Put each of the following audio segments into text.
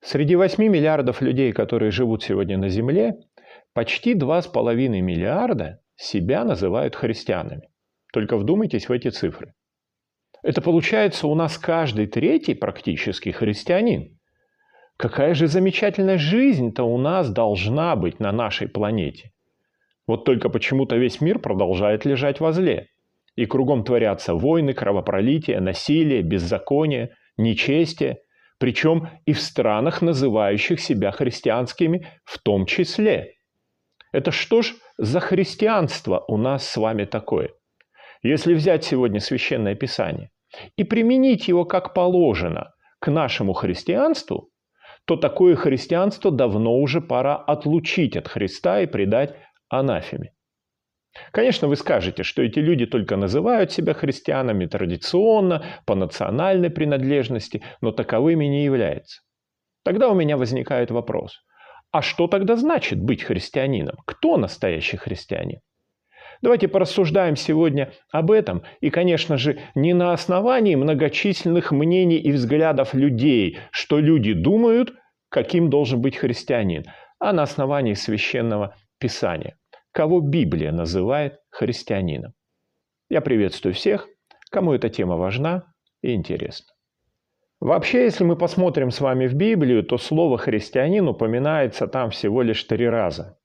Среди 8 миллиардов людей, которые живут сегодня на Земле, почти 2,5 миллиарда себя называют христианами. Только вдумайтесь в эти цифры. Это получается у нас каждый третий практически христианин. Какая же замечательная жизнь-то у нас должна быть на нашей планете. Вот только почему-то весь мир продолжает лежать возле. И кругом творятся войны, кровопролитие, насилие, беззаконие, нечестие – причем и в странах, называющих себя христианскими в том числе. Это что ж за христианство у нас с вами такое? Если взять сегодня Священное Писание и применить его как положено к нашему христианству, то такое христианство давно уже пора отлучить от Христа и предать анафеме. Конечно, вы скажете, что эти люди только называют себя христианами традиционно, по национальной принадлежности, но таковыми не являются. Тогда у меня возникает вопрос. А что тогда значит быть христианином? Кто настоящий христианин? Давайте порассуждаем сегодня об этом, и, конечно же, не на основании многочисленных мнений и взглядов людей, что люди думают, каким должен быть христианин, а на основании священного писания кого Библия называет христианином. Я приветствую всех, кому эта тема важна и интересна. Вообще, если мы посмотрим с вами в Библию, то слово «христианин» упоминается там всего лишь три раза.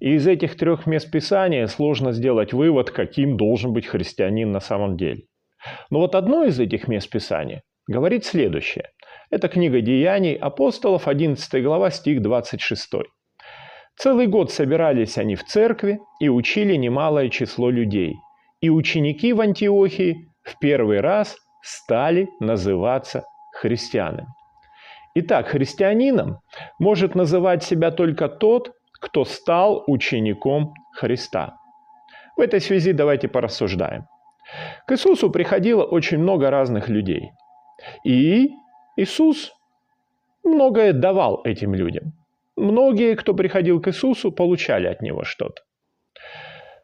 И из этих трех мест Писания сложно сделать вывод, каким должен быть христианин на самом деле. Но вот одно из этих мест Писания говорит следующее. Это книга Деяний апостолов, 11 глава, стих 26. Целый год собирались они в церкви и учили немалое число людей. И ученики в Антиохии в первый раз стали называться христианами. Итак, христианином может называть себя только тот, кто стал учеником Христа. В этой связи давайте порассуждаем. К Иисусу приходило очень много разных людей. И Иисус многое давал этим людям. Многие, кто приходил к Иисусу, получали от Него что-то.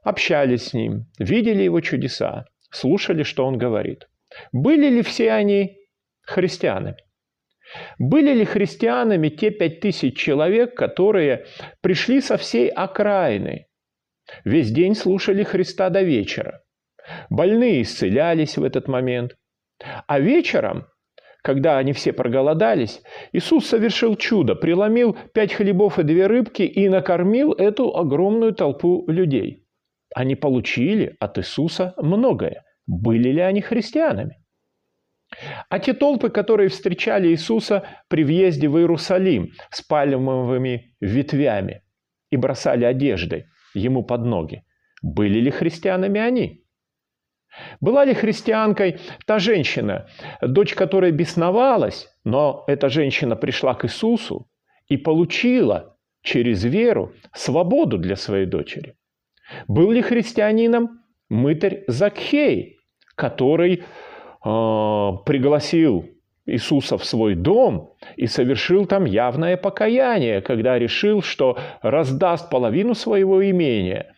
Общались с Ним, видели Его чудеса, слушали, что Он говорит. Были ли все они христианами? Были ли христианами те пять тысяч человек, которые пришли со всей окраины? Весь день слушали Христа до вечера. Больные исцелялись в этот момент. А вечером когда они все проголодались, Иисус совершил чудо, преломил пять хлебов и две рыбки и накормил эту огромную толпу людей. Они получили от Иисуса многое. Были ли они христианами? А те толпы, которые встречали Иисуса при въезде в Иерусалим с пальмовыми ветвями и бросали одежды ему под ноги, были ли христианами они? Была ли христианкой та женщина, дочь которой бесновалась, но эта женщина пришла к Иисусу и получила через веру свободу для своей дочери? Был ли христианином мытарь Закхей, который э, пригласил Иисуса в свой дом и совершил там явное покаяние, когда решил, что раздаст половину своего имения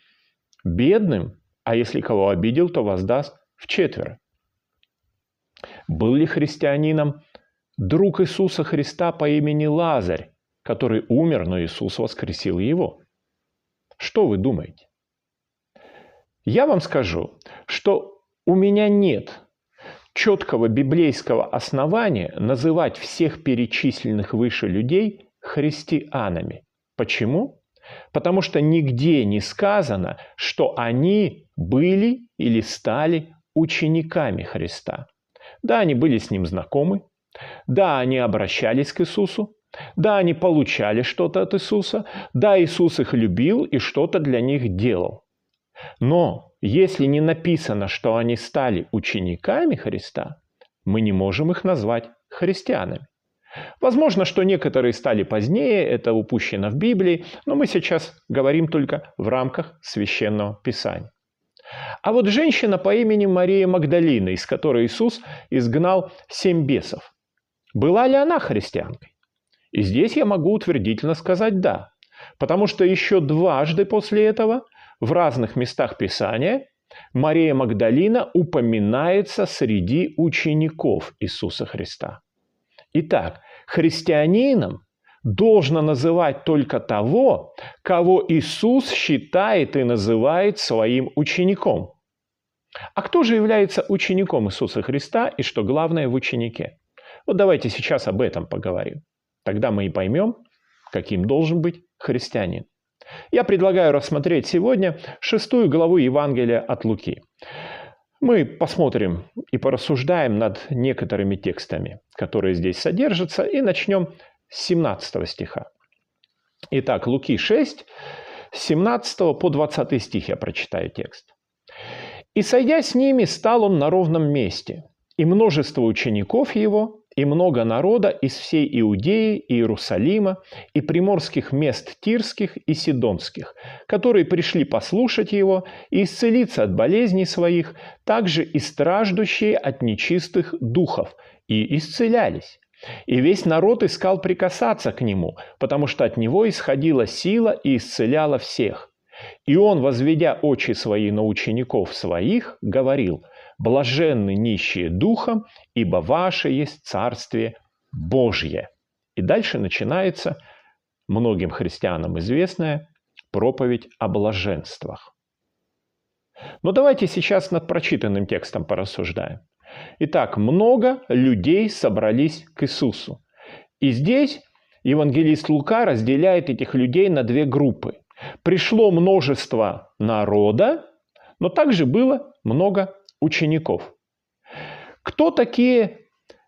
бедным а если кого обидел, то воздаст в четверо. Был ли христианином друг Иисуса Христа по имени Лазарь, который умер, но Иисус воскресил его? Что вы думаете? Я вам скажу, что у меня нет четкого библейского основания называть всех перечисленных выше людей христианами. Почему? Потому что нигде не сказано, что они были или стали учениками Христа. Да, они были с Ним знакомы, да, они обращались к Иисусу, да, они получали что-то от Иисуса, да, Иисус их любил и что-то для них делал. Но если не написано, что они стали учениками Христа, мы не можем их назвать христианами. Возможно, что некоторые стали позднее, это упущено в Библии, но мы сейчас говорим только в рамках священного писания. А вот женщина по имени Мария Магдалина, из которой Иисус изгнал семь бесов, была ли она христианкой? И здесь я могу утвердительно сказать «да», потому что еще дважды после этого в разных местах Писания Мария Магдалина упоминается среди учеников Иисуса Христа. Итак, христианином должно называть только того, кого Иисус считает и называет своим учеником. А кто же является учеником Иисуса Христа и что главное в ученике? Вот давайте сейчас об этом поговорим. Тогда мы и поймем, каким должен быть христианин. Я предлагаю рассмотреть сегодня шестую главу Евангелия от Луки. Мы посмотрим и порассуждаем над некоторыми текстами, которые здесь содержатся, и начнем с 17 стиха. Итак, Луки 6, с 17 по 20 стих я прочитаю текст. «И, сойдя с ними, стал он на ровном месте, и множество учеников его, и много народа из всей Иудеи, Иерусалима и приморских мест Тирских и Сидонских, которые пришли послушать его и исцелиться от болезней своих, также и страждущие от нечистых духов, и исцелялись. И весь народ искал прикасаться к нему, потому что от него исходила сила и исцеляла всех. И он, возведя очи свои на учеников своих, говорил – блаженны нищие духом, ибо ваше есть Царствие Божье. И дальше начинается многим христианам известная проповедь о блаженствах. Но давайте сейчас над прочитанным текстом порассуждаем. Итак, много людей собрались к Иисусу. И здесь евангелист Лука разделяет этих людей на две группы. Пришло множество народа, но также было много учеников. Кто такие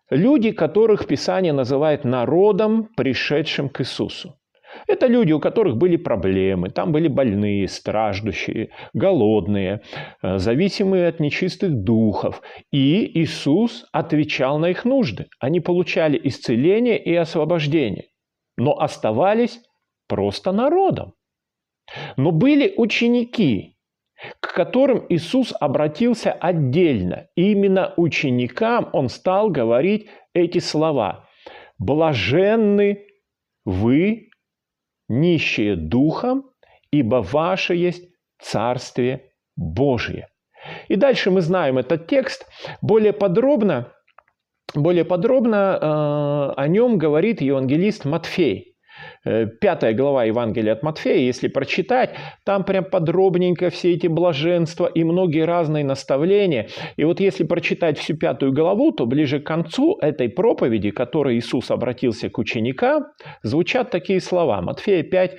люди, которых Писание называет народом, пришедшим к Иисусу? Это люди, у которых были проблемы, там были больные, страждущие, голодные, э, зависимые от нечистых духов. И Иисус отвечал на их нужды. Они получали исцеление и освобождение, но оставались просто народом. Но были ученики, к которым Иисус обратился отдельно. И именно ученикам Он стал говорить эти слова. «Блаженны вы, нищие духом, ибо ваше есть Царствие Божие». И дальше мы знаем этот текст. Более подробно, более подробно э, о нем говорит евангелист Матфей. Э, пятая глава Евангелия от Матфея, если прочитать, там прям подробненько все эти блаженства и многие разные наставления. И вот если прочитать всю пятую главу, то ближе к концу этой проповеди, которой Иисус обратился к ученикам, звучат такие слова. Матфея 5,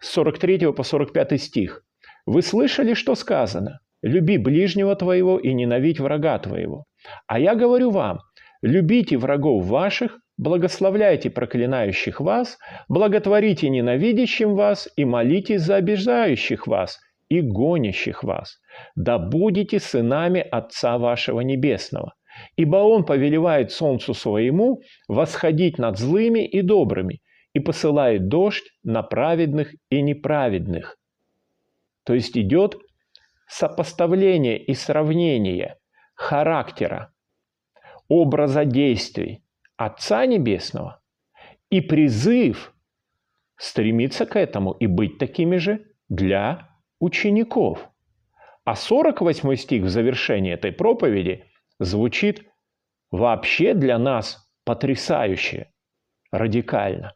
с 43 по 45 стих. «Вы слышали, что сказано? Люби ближнего твоего и ненавидь врага твоего. А я говорю вам, любите врагов ваших, Благословляйте проклинающих вас, благотворите ненавидящим вас и молитесь за обижающих вас и гонящих вас. Да будете сынами Отца вашего Небесного. Ибо Он повелевает солнцу своему восходить над злыми и добрыми и посылает дождь на праведных и неправедных. То есть идет сопоставление и сравнение характера, образа действий – Отца Небесного и призыв стремиться к этому и быть такими же для учеников. А 48 стих в завершении этой проповеди звучит вообще для нас потрясающе, радикально.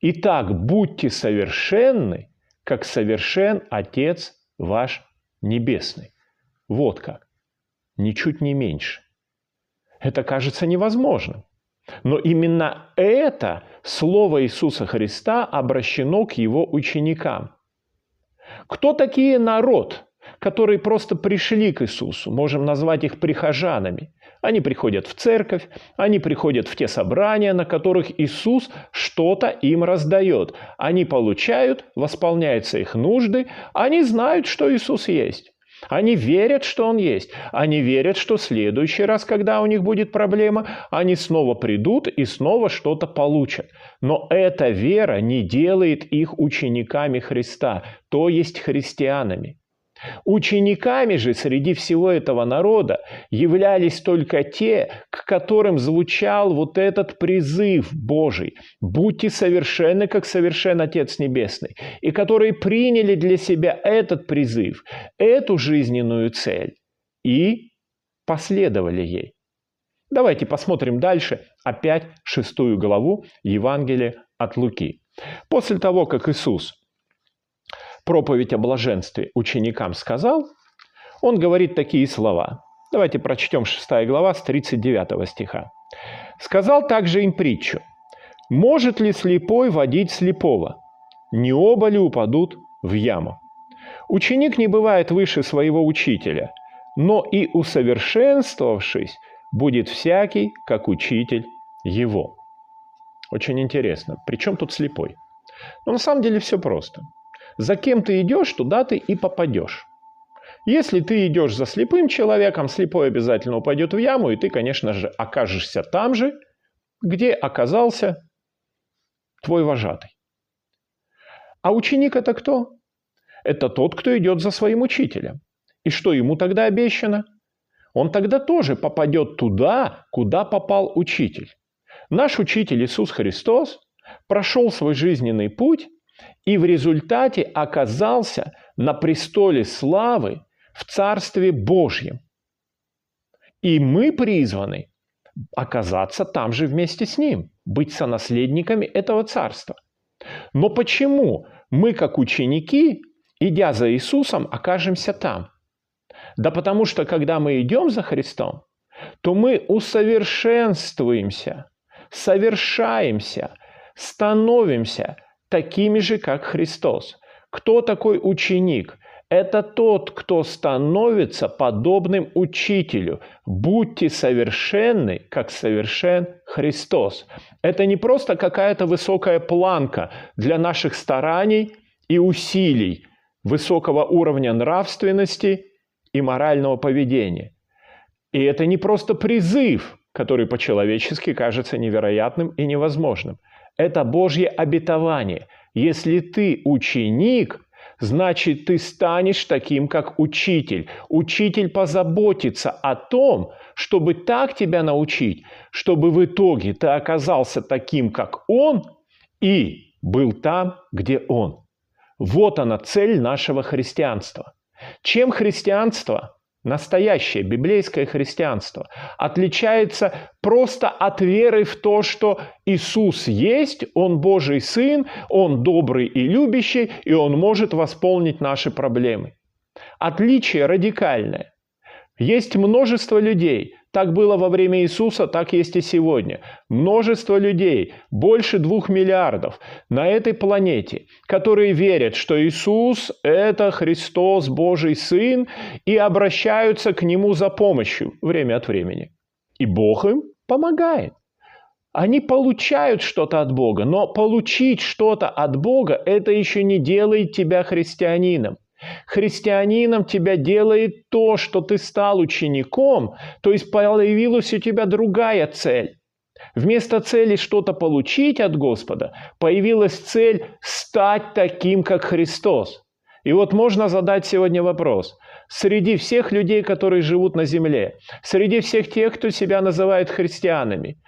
Итак, будьте совершенны, как совершен Отец ваш Небесный. Вот как. Ничуть не меньше. Это кажется невозможным. Но именно это слово Иисуса Христа обращено к его ученикам. Кто такие народ, которые просто пришли к Иисусу? Можем назвать их прихожанами. Они приходят в церковь, они приходят в те собрания, на которых Иисус что-то им раздает. Они получают, восполняются их нужды, они знают, что Иисус есть. Они верят, что Он есть. Они верят, что в следующий раз, когда у них будет проблема, они снова придут и снова что-то получат. Но эта вера не делает их учениками Христа, то есть христианами. Учениками же среди всего этого народа являлись только те, к которым звучал вот этот призыв Божий «Будьте совершенны, как совершен Отец Небесный», и которые приняли для себя этот призыв, эту жизненную цель и последовали ей. Давайте посмотрим дальше, опять шестую главу Евангелия от Луки. После того, как Иисус проповедь о блаженстве ученикам сказал, он говорит такие слова. Давайте прочтем 6 глава с 39 стиха. «Сказал также им притчу. Может ли слепой водить слепого? Не оба ли упадут в яму? Ученик не бывает выше своего учителя, но и усовершенствовавшись, будет всякий, как учитель его». Очень интересно. Причем тут слепой? Но на самом деле все просто. За кем ты идешь, туда ты и попадешь. Если ты идешь за слепым человеком, слепой обязательно упадет в яму, и ты, конечно же, окажешься там же, где оказался твой вожатый. А ученик это кто? Это тот, кто идет за своим учителем. И что ему тогда обещано? Он тогда тоже попадет туда, куда попал учитель. Наш учитель Иисус Христос прошел свой жизненный путь и в результате оказался на престоле славы в Царстве Божьем. И мы призваны оказаться там же вместе с Ним, быть сонаследниками этого Царства. Но почему мы, как ученики, идя за Иисусом, окажемся там? Да потому что, когда мы идем за Христом, то мы усовершенствуемся, совершаемся, становимся такими же, как Христос. Кто такой ученик? Это тот, кто становится подобным учителю. Будьте совершенны, как совершен Христос. Это не просто какая-то высокая планка для наших стараний и усилий высокого уровня нравственности и морального поведения. И это не просто призыв, который по-человечески кажется невероятным и невозможным. Это Божье обетование. Если ты ученик, значит ты станешь таким, как учитель. Учитель позаботится о том, чтобы так тебя научить, чтобы в итоге ты оказался таким, как он, и был там, где он. Вот она цель нашего христианства. Чем христианство настоящее библейское христианство отличается просто от веры в то, что Иисус есть, Он Божий Сын, Он добрый и любящий, и Он может восполнить наши проблемы. Отличие радикальное. Есть множество людей, так было во время Иисуса, так есть и сегодня. Множество людей, больше двух миллиардов на этой планете, которые верят, что Иисус – это Христос, Божий Сын, и обращаются к Нему за помощью время от времени. И Бог им помогает. Они получают что-то от Бога, но получить что-то от Бога – это еще не делает тебя христианином. Христианином тебя делает то, что ты стал учеником, то есть появилась у тебя другая цель. Вместо цели что-то получить от Господа, появилась цель стать таким, как Христос. И вот можно задать сегодня вопрос. Среди всех людей, которые живут на земле, среди всех тех, кто себя называет христианами,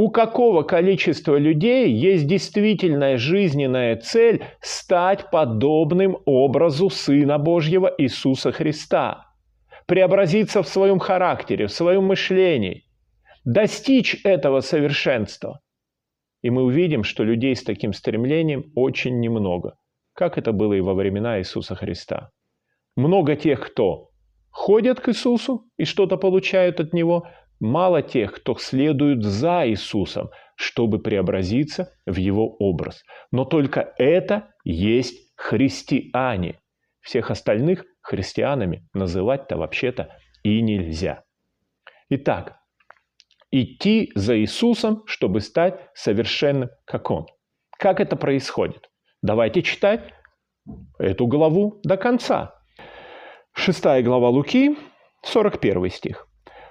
у какого количества людей есть действительная жизненная цель стать подобным образу Сына Божьего Иисуса Христа, преобразиться в своем характере, в своем мышлении, достичь этого совершенства. И мы увидим, что людей с таким стремлением очень немного, как это было и во времена Иисуса Христа. Много тех, кто ходят к Иисусу и что-то получают от Него – Мало тех, кто следует за Иисусом, чтобы преобразиться в Его образ. Но только это есть христиане. Всех остальных христианами называть-то вообще-то и нельзя. Итак, идти за Иисусом, чтобы стать совершенным, как Он. Как это происходит? Давайте читать эту главу до конца. Шестая глава Луки, 41 стих.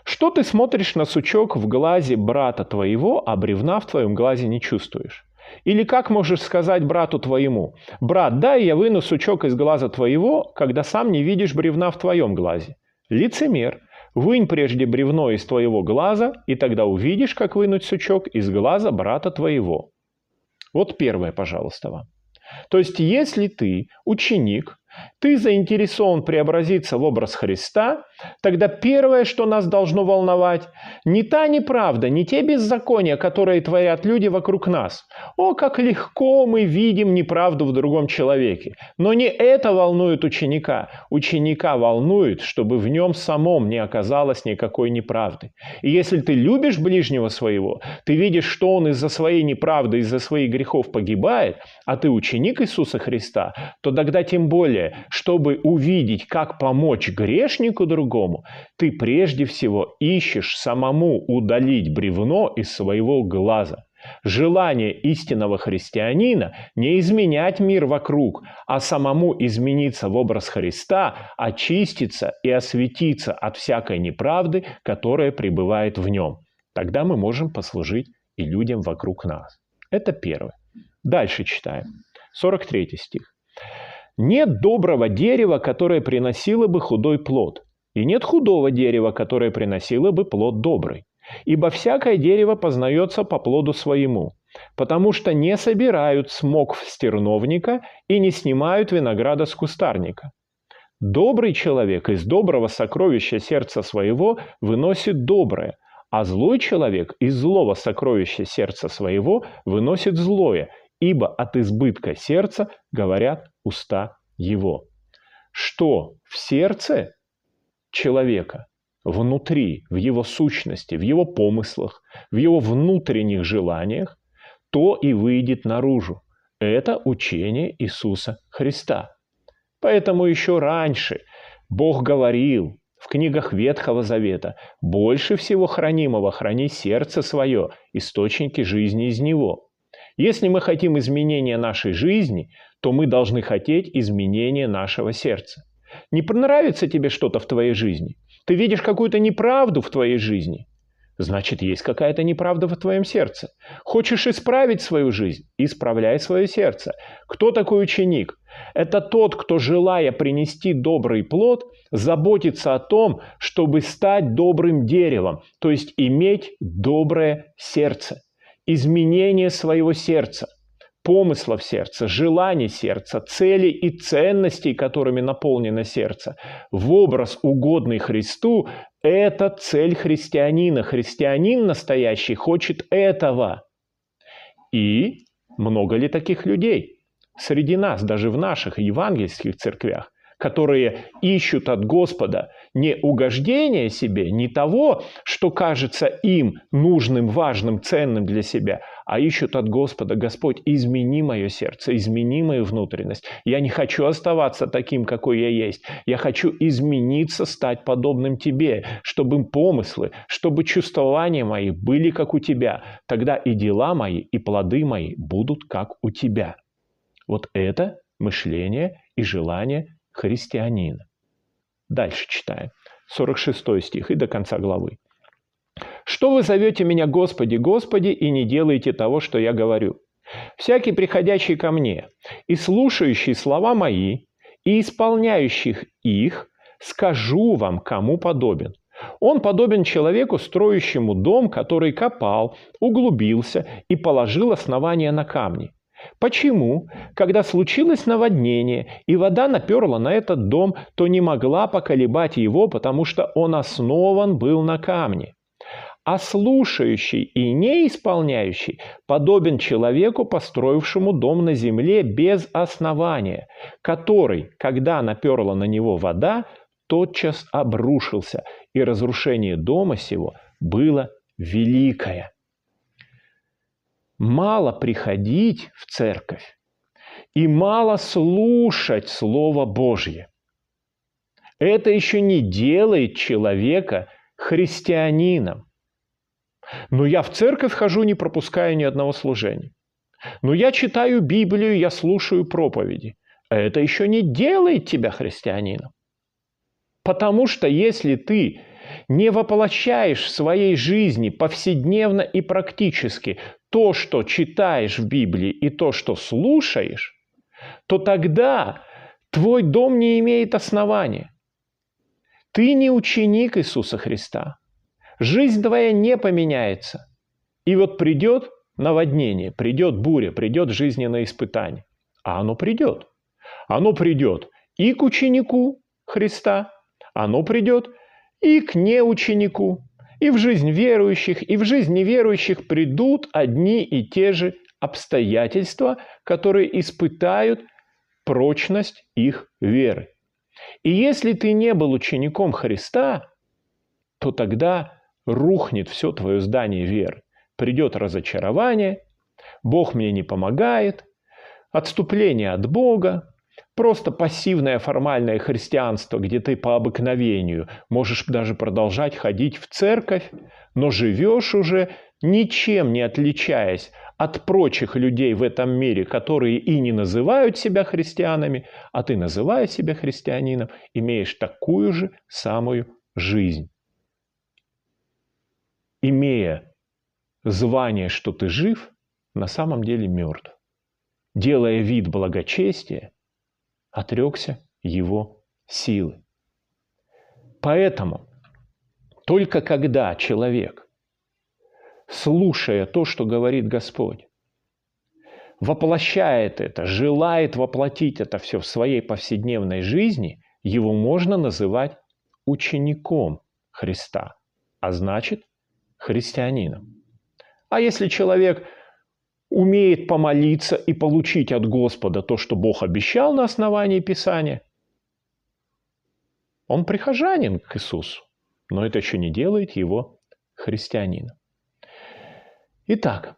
Что ты смотришь на сучок в глазе брата твоего, а бревна в твоем глазе не чувствуешь? Или как можешь сказать брату твоему, «Брат, дай я выну сучок из глаза твоего, когда сам не видишь бревна в твоем глазе?» Лицемер, вынь прежде бревно из твоего глаза, и тогда увидишь, как вынуть сучок из глаза брата твоего. Вот первое, пожалуйста, вам. То есть, если ты ученик, ты заинтересован преобразиться в образ Христа, тогда первое, что нас должно волновать, не та неправда, не те беззакония, которые творят люди вокруг нас. О, как легко мы видим неправду в другом человеке. Но не это волнует ученика. Ученика волнует, чтобы в нем самом не оказалось никакой неправды. И если ты любишь ближнего своего, ты видишь, что он из-за своей неправды, из-за своих грехов погибает, а ты ученик Иисуса Христа, то тогда тем более, чтобы увидеть, как помочь грешнику другому, ты прежде всего ищешь самому удалить бревно из своего глаза. Желание истинного христианина не изменять мир вокруг, а самому измениться в образ Христа, очиститься и осветиться от всякой неправды, которая пребывает в нем. Тогда мы можем послужить и людям вокруг нас. Это первое. Дальше читаем. 43 стих. Нет доброго дерева, которое приносило бы худой плод, и нет худого дерева, которое приносило бы плод добрый. Ибо всякое дерево познается по плоду своему, потому что не собирают смог в стерновника и не снимают винограда с кустарника. Добрый человек из доброго сокровища сердца своего выносит доброе, а злой человек из злого сокровища сердца своего выносит злое, ибо от избытка сердца говорят уста его. Что в сердце человека, внутри, в его сущности, в его помыслах, в его внутренних желаниях, то и выйдет наружу. Это учение Иисуса Христа. Поэтому еще раньше Бог говорил в книгах Ветхого Завета, больше всего хранимого храни сердце свое, источники жизни из него – если мы хотим изменения нашей жизни, то мы должны хотеть изменения нашего сердца. Не понравится тебе что-то в твоей жизни? Ты видишь какую-то неправду в твоей жизни? Значит, есть какая-то неправда в твоем сердце. Хочешь исправить свою жизнь? Исправляй свое сердце. Кто такой ученик? Это тот, кто, желая принести добрый плод, заботится о том, чтобы стать добрым деревом, то есть иметь доброе сердце изменение своего сердца, помыслов сердца, желаний сердца, целей и ценностей, которыми наполнено сердце, в образ, угодный Христу, это цель христианина. Христианин настоящий хочет этого. И много ли таких людей среди нас, даже в наших евангельских церквях, которые ищут от Господа не угождения себе, не того, что кажется им нужным, важным, ценным для себя, а ищут от Господа, Господь, измени мое сердце, измени мою внутренность. Я не хочу оставаться таким, какой я есть. Я хочу измениться, стать подобным Тебе, чтобы помыслы, чтобы чувствования мои были как у Тебя. Тогда и дела мои, и плоды мои будут как у Тебя. Вот это мышление и желание христианина. Дальше читаем. 46 стих и до конца главы. «Что вы зовете меня Господи, Господи, и не делаете того, что я говорю? Всякий, приходящий ко мне и слушающий слова мои, и исполняющих их, скажу вам, кому подобен. Он подобен человеку, строящему дом, который копал, углубился и положил основание на камни. Почему, когда случилось наводнение, и вода наперла на этот дом, то не могла поколебать его, потому что он основан был на камне? А слушающий и не исполняющий подобен человеку, построившему дом на земле без основания, который, когда наперла на него вода, тотчас обрушился, и разрушение дома сего было великое мало приходить в церковь и мало слушать Слово Божье. Это еще не делает человека христианином. Но я в церковь хожу, не пропуская ни одного служения. Но я читаю Библию, я слушаю проповеди. Это еще не делает тебя христианином. Потому что если ты не воплощаешь в своей жизни повседневно и практически то, что читаешь в Библии и то, что слушаешь, то тогда твой дом не имеет основания. Ты не ученик Иисуса Христа. Жизнь твоя не поменяется. И вот придет наводнение, придет буря, придет жизненное испытание. А оно придет. Оно придет и к ученику Христа, оно придет и к неученику. И в жизнь верующих, и в жизнь неверующих придут одни и те же обстоятельства, которые испытают прочность их веры. И если ты не был учеником Христа, то тогда рухнет все твое здание веры. Придет разочарование, Бог мне не помогает, отступление от Бога, просто пассивное формальное христианство, где ты по обыкновению можешь даже продолжать ходить в церковь, но живешь уже ничем не отличаясь от прочих людей в этом мире, которые и не называют себя христианами, а ты, называя себя христианином, имеешь такую же самую жизнь. Имея звание, что ты жив, на самом деле мертв. Делая вид благочестия, отрекся его силы. Поэтому только когда человек, слушая то, что говорит Господь, воплощает это, желает воплотить это все в своей повседневной жизни, его можно называть учеником Христа, а значит христианином. А если человек умеет помолиться и получить от Господа то, что Бог обещал на основании Писания, он прихожанин к Иисусу, но это еще не делает его христианином. Итак,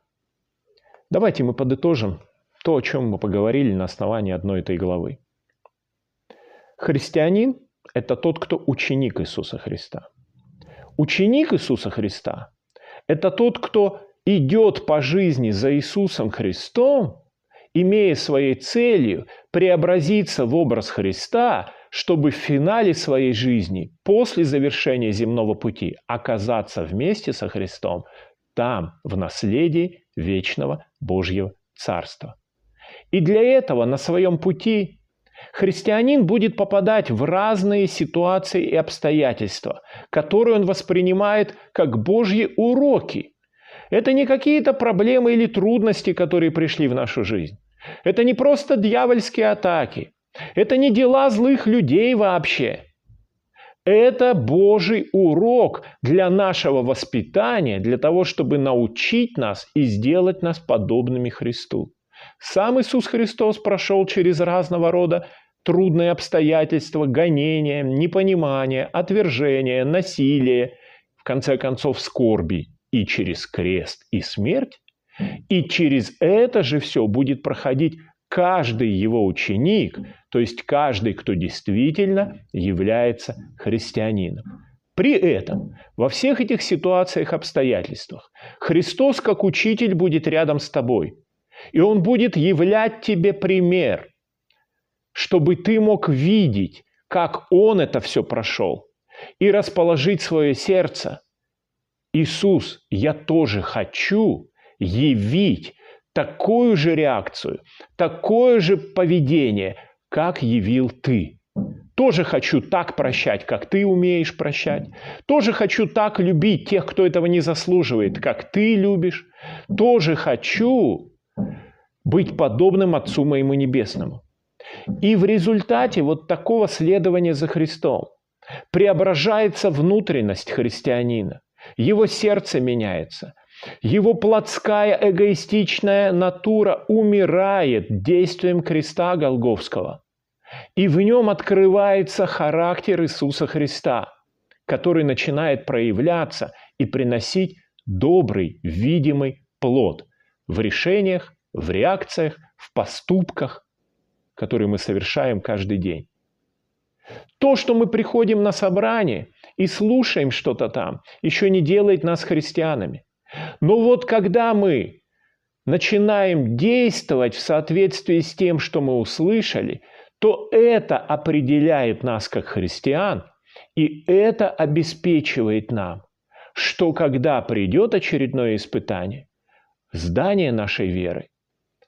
давайте мы подытожим то, о чем мы поговорили на основании одной этой главы. Христианин – это тот, кто ученик Иисуса Христа. Ученик Иисуса Христа – это тот, кто идет по жизни за Иисусом Христом, имея своей целью преобразиться в образ Христа, чтобы в финале своей жизни, после завершения земного пути, оказаться вместе со Христом там, в наследии вечного Божьего Царства. И для этого на своем пути христианин будет попадать в разные ситуации и обстоятельства, которые он воспринимает как Божьи уроки, это не какие-то проблемы или трудности, которые пришли в нашу жизнь. Это не просто дьявольские атаки. Это не дела злых людей вообще. Это Божий урок для нашего воспитания, для того, чтобы научить нас и сделать нас подобными Христу. Сам Иисус Христос прошел через разного рода трудные обстоятельства, гонения, непонимание, отвержение, насилие, в конце концов скорби и через крест и смерть, и через это же все будет проходить каждый его ученик, то есть каждый, кто действительно является христианином. При этом во всех этих ситуациях, обстоятельствах Христос как учитель будет рядом с тобой, и Он будет являть тебе пример, чтобы ты мог видеть, как Он это все прошел, и расположить свое сердце Иисус, я тоже хочу явить такую же реакцию, такое же поведение, как явил ты. Тоже хочу так прощать, как ты умеешь прощать. Тоже хочу так любить тех, кто этого не заслуживает, как ты любишь. Тоже хочу быть подобным Отцу моему Небесному. И в результате вот такого следования за Христом преображается внутренность христианина – его сердце меняется. Его плотская эгоистичная натура умирает действием креста Голговского. И в нем открывается характер Иисуса Христа, который начинает проявляться и приносить добрый, видимый плод в решениях, в реакциях, в поступках, которые мы совершаем каждый день. То, что мы приходим на собрание и слушаем что-то там, еще не делает нас христианами. Но вот когда мы начинаем действовать в соответствии с тем, что мы услышали, то это определяет нас как христиан, и это обеспечивает нам, что когда придет очередное испытание, здание нашей веры,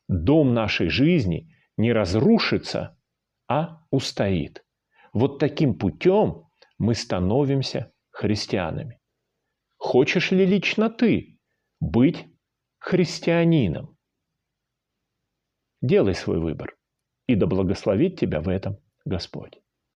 дом нашей жизни не разрушится, а устоит. Вот таким путем мы становимся христианами. Хочешь ли лично ты быть христианином? Делай свой выбор, и да благословит тебя в этом Господь.